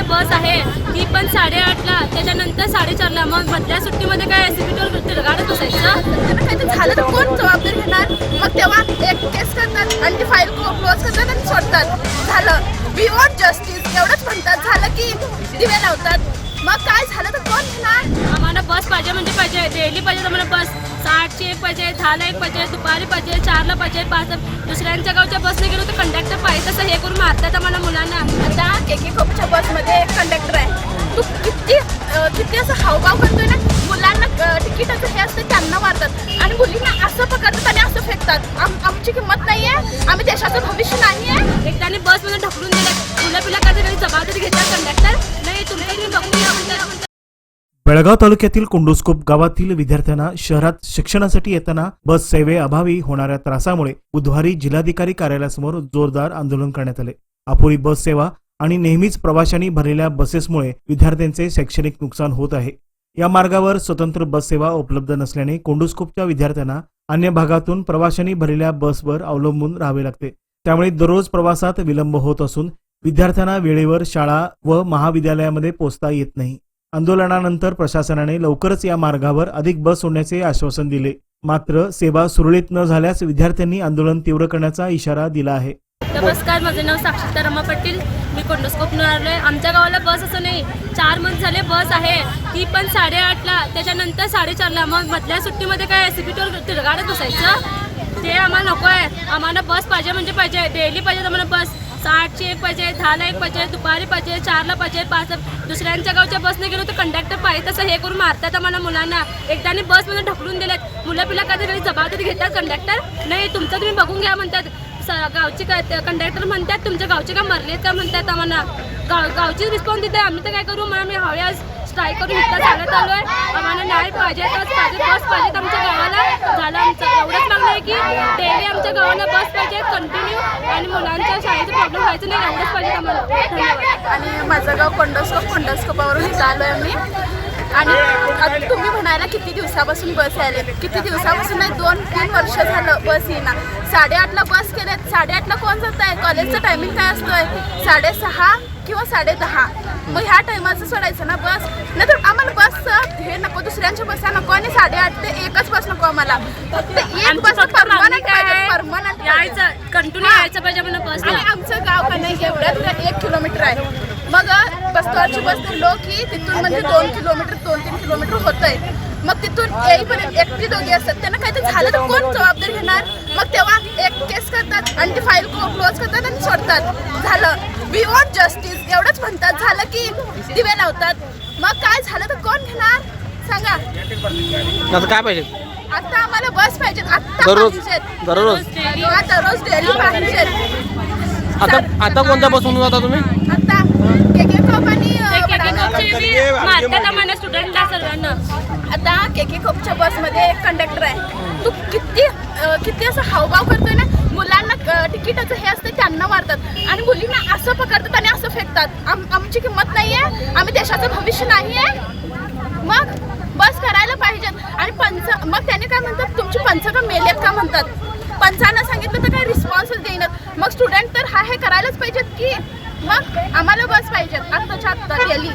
झाले बस आहे. ती पण साडेआठला त्याच्यानंतर साडेचारला. मग मधल्या सुट्टीमध्ये काय एसीपीटीवर गाडत बसायचं काहीतरी झालं तर कोण जबाबदारी घेणार? मग तेव्हा एक केस करतात आणि ती फाईल क्लोज करतात आणि सोडतात. झालं. वी वॉन्ट जस्टिस एवढंच म्हणतात. झालं की दिवे लावतात. मग काय झालं तर कोण घेणार? आम्हाला बस पाहिजे म्हणजे पाहिजे. डेली पाहिजे आम्हाला बस. साठची एक पाहिजे दहाला एक पाहिजे दुपारी पाहिजे चारला पाहिजे पाच दुसऱ्यांच्या गावच्या बसने गेलो तर कंडक्टर पाहिजे तसं हे करून मारतात आम्हाला मुलांना. आता के बसमध्ये एक कंडक्टर आहे. तू किती अं, किती असं हावभाव करतोय ना? मुलांना अं, तिकीटाचं हे असतं त्यांना मारतात. आणि मुलींना असं पकडतात आणि असं फेकतात. आम आमची किंमत नाही आहे आम्ही देशाचं भविष्य नाही आहे एकट्याने बसमध्ये ढकलून दिले. मुलं पिला काय तरी जबाबदारी घेतात कंडक्टर नाही तुम्ही बघून बेळगाव तालुक्यातील कोंडोस्कोप गावातील विद्यार्थ्यांना शहरात शिक्षणासाठी येताना बस सेवेअभावी होणाऱ्या त्रासामुळे बुधवारी जिल्हाधिकारी कार्यालयासमोर जोरदार आंदोलन करण्यात आले. अपुरी बस सेवा आणि नेहमीच प्रवाशांनी भरलेल्या बसेसमुळे विद्यार्थ्यांचे शैक्षणिक नुकसान होत आहे. या मार्गावर स्वतंत्र बससेवा उपलब्ध नसल्याने कोंडोस्कोपच्या विद्यार्थ्यांना अन्य भागातून प्रवाशांनी भरलेल्या बसवर अवलंबून राहावे लागते. त्यामुळे दररोज प्रवासात विलंब होत असून विद्यार्थ्यांना वेळेवर शाळा व महाविद्यालयामध्ये पोहोचता येत नाही. आंदोलनानंतर प्रशासनाने लवकरच या मार्गावर अधिक बस सोडण्याचे आश्वासन दिले. मात्र सेवा सुरळीत न झाल्यास विद्यार्थ्यांनी आंदोलन तीव्र करण्याचा इशारा दिला आहे. नमस्कार माझं नाव साक्षिता रमा पाटील. मी कोंडोस्कोपनं आलो आहे आमच्या गावाला बस असं नाही. चार मंथ झाले बस आहे. ती पण साडेआठला. त्याच्यानंतर साडेचारला. मग मधल्या सुट्टीमध्ये काय एसीपीटीवर तिरगाडत बसायचं? ते आम्हाला नको आहे. आम्हाला बस पाहिजे म्हणजे पाहिजे. डेली पाहिजे आम्हाला बस. साठची एक पाहिजे दहाला एक पाहिजे दुपारी पाहिजे चारला पाहिजे पाच दुसऱ्यांच्या गावच्या बसने गेलो तर कंडक्टर पाहिजे तसं हे करून मारतात आम्हाला मुलांना. एकदाने बसमध्ये ढकलून दिल्यात मुलं पिला काहीतरी जबाबदारी घेतात कंडक्टर नाही तुमचं तुम्ही बघून घ्या म्हणतात. गावची काय कंडक्टर म्हणतात तुमच्या गावचे का मरले का म्हणतात आम्हाला? गाव गावचीच रिस्पॉन्स देते आम्ही तर काय करू? मग आम्ही हव्या स्ट्राईक करून इथं चालत आलो आहे आम्हाला न्याय पाहिजे बस पाहिजे बस पाहिजे आमच्या गावाला. झालं आमचं एवढंच मागणं आहे की डेली आमच्या गावाला बस पाहिजे कंटिन्यू आणि मुलांच्या शाळेचा प्रॉब्लेम व्हायचं नाही एवढंच पाहिजे आम्हाला. धन्यवाद. आणि माझं गाव कोंडोस्कोप कोंडोस्कोपावरून चालू आहे आम्ही. आणि तुम्ही किती दिवसापासून बस आले किती दिवसापासून नाही दोन तीन वर्ष झालं बस येईना. साडेआठला बस केल्यात. साडेआठला कोण जात आहे कॉलेजचं टायमिंग काय असतोय? साडेसहा किंवा साडे दहा मग ह्या टायमाचं सोडायचं ना बस? नाहीतर आम्हाला बसचं हे नको दुसऱ्यांच्या बसा नको आणि साडेआठ ते एकच बस नको आम्हाला. फक्त एक बस परमनंट परमनंट यायचं कंटिन्यू यायचं पाहिजे मला बसला आणि आमचं गाव का नाही एवढ्यात एक किलोमीटर आहे. मग बसवारची बस धरलो की तिथून म्हणजे दोन किलोमीटर दोन तीन किलोमीटर होत आहे मग तिथून येईपर्यंत एकटी दोघी असतात. त्यांना काहीतरी झालं तर कोण जबाबदारी घेणार? मग तेव्हा एक केस करतात आणि ती फाईल क्लोज करतात आणि सोडतात. झालं. वी वॉन्ट जस्टिस एवढंच म्हणतात. झालं की दिवे लावतात. मग काय झालं तर कोण घेणार? सांगा. आता काय पाहिजे? आता आम्हाला बस पाहिजे. आता दररोज पाहिजेत. दररोज? हा, दररोज डेली पाहिजेत. आता आता कोणत्या बसून जाता तुम्ही? आता के के आणि अ, स्टुडंटला सर्वांना. आता के के खोपच्या बसमध्ये एक कंडक्टर आहे. तू किती किती असं हावभाव करतोय ना मुलांना तिकिटाचं हे असतं त्यांना मारतात. आणि मुलींना असं पकडतात आणि असं फेकतात. आम आमची किंमत नाही आहे आम्ही देशाचं भविष्य नाही आहे मग बस करायला पाहिजे आणि पंच मग त्याने काय म्हणतात तुमची पंच का मेलेत का म्हणतात. पंचांना सांगितलं तर काय रिस्पॉन्स देईनात. मग स्टुडंट तर हा हे करायलाच पाहिजेत की मग आम्हाला बस पाहिजेत. आत्ताच्या आत्ता गेली.